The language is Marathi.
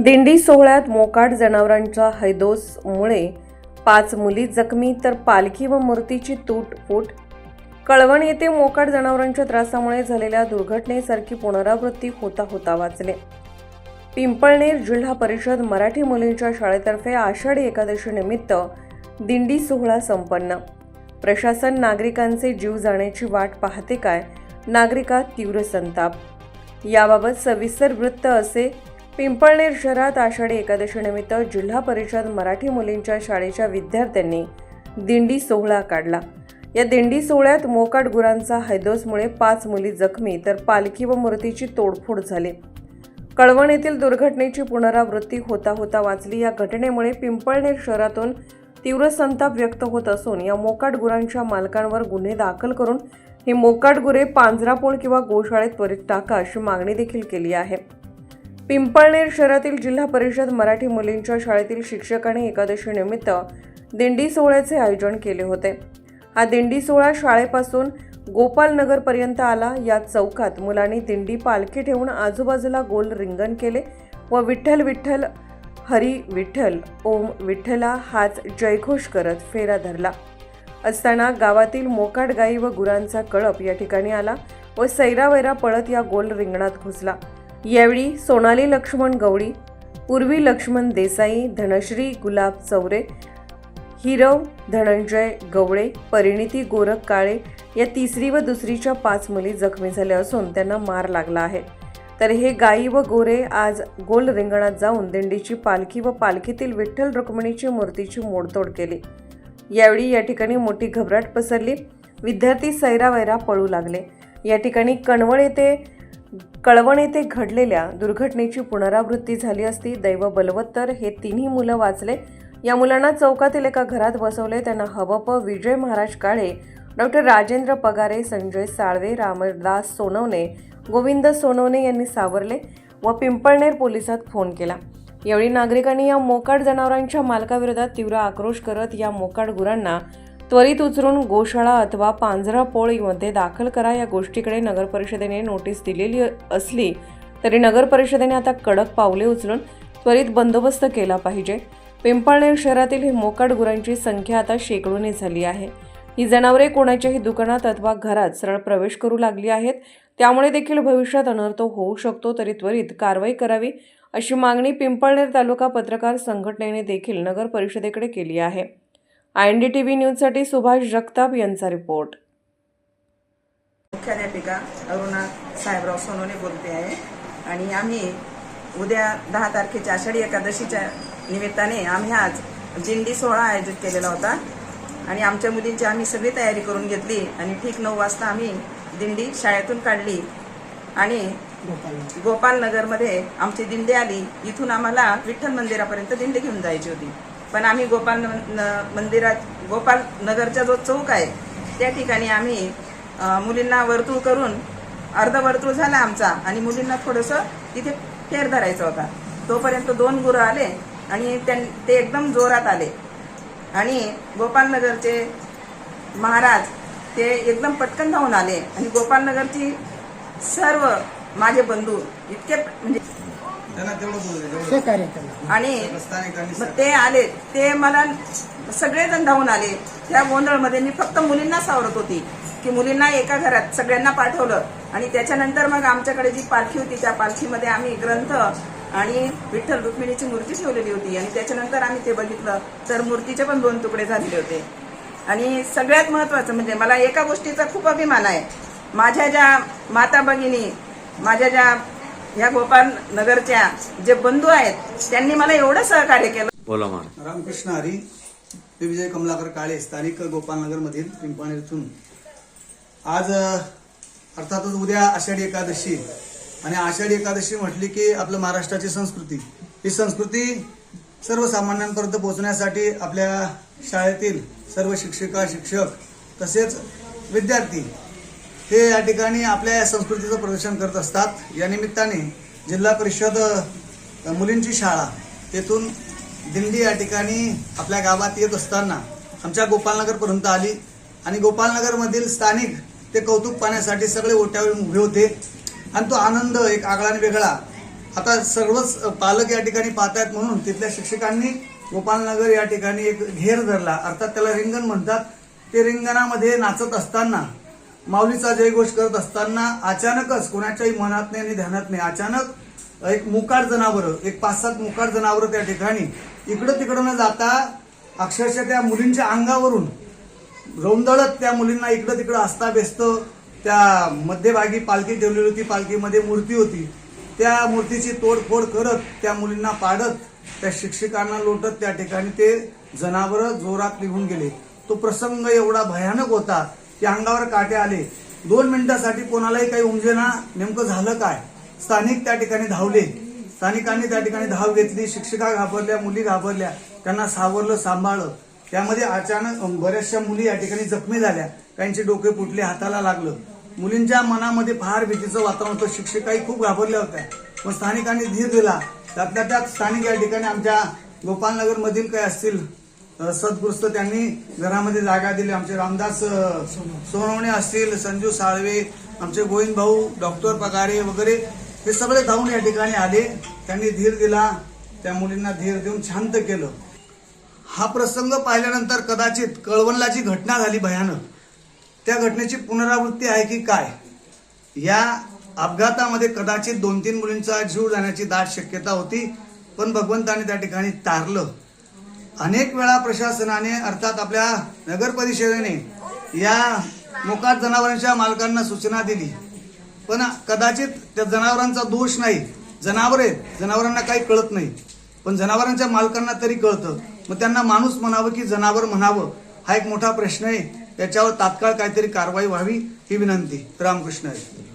दिंडी सोहळ्यात मोकाट जनावरांच्या हैदोसमुळे पाच मुली जखमी तर पालखी व मूर्तीची तूट फूट. कळवण येथे मोकाट जनावरांच्या त्रासामुळे झालेल्या दुर्घटनेसारखी पुनरावृत्ती होता होता वाचले. पिंपळनेर जिल्हा परिषद मराठी मुलींच्या शाळेतर्फे आषाढी एकादशीनिमित्त दिंडी सोहळा संपन्न. प्रशासन नागरिकांचे जीव जाण्याची वाट पाहते काय? नागरिकात तीव्र संताप. याबाबत सविस्तर वृत्त असे पिंपळनेर शहरात आषाढी एकादशीनिमित्त जिल्हा परिषद मराठी मुलींच्या शाळेच्या विद्यार्थ्यांनी दिंडी सोहळा काढला. या दिंडी सोहळ्यात मोकाट गुरांचा हैदोसमुळे पाच मुली जखमी तर पालखी व मूर्तीची तोडफोड झाली. कळवण येथील दुर्घटनेची पुनरावृत्ती होता होता वाचली. या घटनेमुळे पिंपळनेर शहरातून तीव्र संताप व्यक्त होत असून या मोकाट गुरांच्या मालकांवर गुन्हे दाखल करून ही मोकाट गुरे पांजरापोळ किंवा गोशाळेत त्वरित टाका अशी मागणी देखील केली आहे. पिंपळनेर शहरातील जिल्हा परिषद मराठी मुलींच्या शाळेतील शिक्षकांनी एकादशीनिमित्त दिंडी सोहळ्याचे आयोजन केले होते. हा दिंडी सोहळा शाळेपासून गोपालनगरपर्यंत आला. या चौकात मुलांनी दिंडी पालखी ठेवून आजूबाजूला गोल रिंगण केले व विठ्ठल विठ्ठल हरी विठ्ठल ओम विठ्ठला हाच जयघोष करत फेरा धरला. असताना गावातील मोकाट गाई व गुरांचा कळप या ठिकाणी आला व सैरावैरा पळत या गोल रिंगणात घुसला. यावेळी सोनाली लक्ष्मण गवळी पूर्वी लक्ष्मण देसाई धनश्री गुलाब चौरे हिरव धनंजय गवळे परिणिती गोरख काळे या तिसरी व दुसरीच्या पाच मुली जखमी झाल्या असून त्यांना मार लागला आहे. तर हे गाई व गोरे आज गोल रिंगणात जाऊन दिंडीची पालखी व पालखीतील विठ्ठल रुक्मिणीची मूर्तीची मोडतोड केली. यावेळी या ठिकाणी मोठी घबराट पसरली. विद्यार्थी सैरावैरा पळू लागले. या ठिकाणी कणवळ येथे कळवण येथे घडलेल्या दुर्घटनेची पुनरावृत्ती झाली असती दैव बलवत्तर हे तिन्ही मुलं वाचले. या मुलांना चौकातील एका घरात बसवले. त्यांना हवप विजय महाराज काळे डॉक्टर राजेंद्र पगारे संजय साळवे रामदास सोनवणे गोविंद सोनवणे यांनी सावरले व पिंपळनेर पोलिसात फोन केला. यावेळी नागरिकांनी या मोकाट जनावरांच्या मालकाविरोधात तीव्र आक्रोश करत या मोकाट गुरांना त्वरित उचलून गोशाळा अथवा पांजरा पोळीमध्ये दाखल करा. या गोष्टीकडे नगरपरिषदेने नोटीस दिलेली असली तरी नगरपरिषदेने आता कडक पावले उचलून त्वरित बंदोबस्त केला पाहिजे. पिंपळनेर शहरातील ही मोकाट गुरांची संख्या आता शेकडोनी झाली आहे. ही जनावरे कोणाच्याही दुकानात अथवा घरात सरळ प्रवेश करू लागली आहेत. त्यामुळे देखील भविष्यात अनर्थ होऊ शकतो तरी त्वरित कारवाई करावी अशी मागणी पिंपळनेर तालुका पत्रकार संघटनेने देखील नगर परिषदेकडे केली आहे. I N D T V न्यूजसाठी सुभाष जगताप यांचा रिपोर्ट. मुख्याध्यापिका अरुणा साहेबराव सोनोने बोलते आहे. आणि आम्ही उद्या दहा तारखेच्या आषाढी एकादशीच्या निमित्ताने आम्ही आज जिंडी सोहळा आयोजित केलेला होता. आणि आमच्या मुलींची आम्ही सगळी तयारी करून घेतली आणि ठीक नऊ वाजता आम्ही दिंडी शाळेतून काढली. आणि गोपालनगरमध्ये आमची दिंडी आली. इथून आम्हाला विठ्ठल मंदिरापर्यंत दिंडी घेऊन जायची होती. पण आम्ही गोपाल न- मंदिरात गोपाल नगरचा जो चौक आहे त्या ठिकाणी आम्ही मुलींना वर्तुळ करून अर्ध वर्तुळ झाला आमचा आणि मुलींना थोडंसं तिथे फेर धरायचा होता. तोपर्यंत दोन गुरं आले आणि त्यां ते एकदम जोरात आले. आणि गोपालनगरचे महाराज ते एकदम पटकन धावून आले आणि गोपालनगरची सर्व माझे बंधू इतके म्हणजे सहकार्य आणि मग ते आले ते मला सगळेजण धावून आले. त्या गोंधळमध्ये मी फक्त मुलींना सावरत होती. की मुलींना एका घरात सगळ्यांना पाठवलं. आणि त्याच्यानंतर मग आमच्याकडे जी पालखी होती त्या पालखीमध्ये आम्ही ग्रंथ आणि विठ्ठल रुक्मिणीची मूर्ती ठेवलेली होती. आणि त्याच्यानंतर आम्ही ते बघितलं. तर मूर्तीचे पण दोन तुकडे झालेले होते. आणि सगळ्यात महत्वाचं म्हणजे मला एका गोष्टीचा खूप अभिमान आहे. माझ्या ज्या माता भगिनी माझ्या ज्या ह्या गोपाल नगरच्या जे बंधू आहेत त्यांनी मला एवढं सहकार्य केलं. बोला मॅडम. रामकृष्ण हरी मी विजय कमलाकर काळे स्थानिक गोपालनगर मधील पिंपळनेरतून आज अ, अर्थातच उद्या आषाढी एकादशी. आणि आषाढी एकादशी म्हटली की आपलं महाराष्ट्राची संस्कृती. ही संस्कृती सर्वसामान्यांपर्यंत पोहोचण्यासाठी आपल्या शाळेतील सर्व शिक्षिका शिक्षक तसेच विद्यार्थी हे या ठिकाणी आपल्या या संस्कृतीचं प्रदर्शन करत असतात. या निमित्ताने जिल्हा परिषद मुलींची शाळा तेथून दिंडी या ठिकाणी आपल्या गावात येत असताना आमच्या गोपालनगरपर्यंत आली आणि गोपालनगरमधील स्थानिक ते कौतुक पाहण्यासाठी सगळे ओट्यावर उभे होते. आणि तो आनंद एक आगळा आणि वेगळा. आता सर्वच पालक या ठिकाणी पाहतायत म्हणून तिथल्या शिक्षकांनी गोपालनगर या ठिकाणी एक घेर धरला. अर्थात त्याला रिंगण म्हणतात. ते रिंगणामध्ये नाचत असताना माऊलीचा जयघोष करत असताना अचानकच कोणाच्याही मनात नाही आणि ध्यानात नाही. अचानक एक मुकार जनावरं एक पाच सात मुकार जनावरं त्या ठिकाणी इकडं तिकडं न जाता अक्षरशः त्या मुलींच्या अंगावरून रोंदळत त्या मुलींना इकडं तिकडं असता व्यस्त त्या मध्यभागी पालखी ठेवलेली होती. पालखीमध्ये मूर्ती होती. त्या मूर्तीची तोडफोड करत त्या मुलींना पाडत त्या शिक्षकांना लोटत त्या ठिकाणी ते जनावरं जोरात निघून गेले. तो प्रसंग एवढा भयानक होता की अंगावर काटे आले. दोन मिनिटासाठी कोणालाही काही उमजेना नेमकं झालं काय? स्थानिक त्या ठिकाणी धावले. स्थानिकांनी त्या ठिकाणी धाव घेतली शिक्षिका घाबरल्या मुली घाबरल्या त्यांना सावरलं सांभाळलं. त्यामध्ये अचानक बऱ्याचशा मुली या ठिकाणी जखमी झाल्या. काहींचे डोके फुटले हाताला लागलं. मुलींच्या मनामध्ये फार भीतीचं वातावरण होतं. शिक्षिकाही खूप घाबरल्या होत्या. मग स्थानिकांनी धीर दिला. त्यातल्या त्यात स्थानिक या ठिकाणी आमच्या गोपालनगर मधील काही असतील सद्गृस्त त्यांनी घरामध्ये जागा दिली. आमचे रामदास सोनवणे असतील संजू साळवे आमचे गोविंद भाऊ डॉक्टर पगारे वगैरे हे सगळे धावून या ठिकाणी आले. त्यांनी धीर दिला. त्या मुलींना धीर देऊन शांत केलं. हा प्रसंग पाहिल्यानंतर कदाचित कळवणला जी घटना झाली भयानक. त्या घटनेची पुनरावृत्ती आहे की काय? या अपघातामध्ये कदाचित दोन तीन मुलींचा जीव जाण्याची दाट शक्यता होती पण भगवंताने त्या ठिकाणी तारलं. अनेक वेळा प्रशासनाने अर्थात आपल्या नगर परिषदेने या मोकाट जनावरांच्या मालकांना सूचना दिली. पण कदाचित त्या जनावरांचा दोष नाही. जनावर आहेत. जनावरांना काही कळत नाही. पण जनावरांच्या मालकांना तरी कळतं. मग त्यांना माणूस म्हणावं की जनावर म्हणावं? हा एक मोठा प्रश्न आहे. त्याच्यावर तात्काळ काहीतरी कारवाई व्हावी ही विनंती. रामकृष्ण. आहे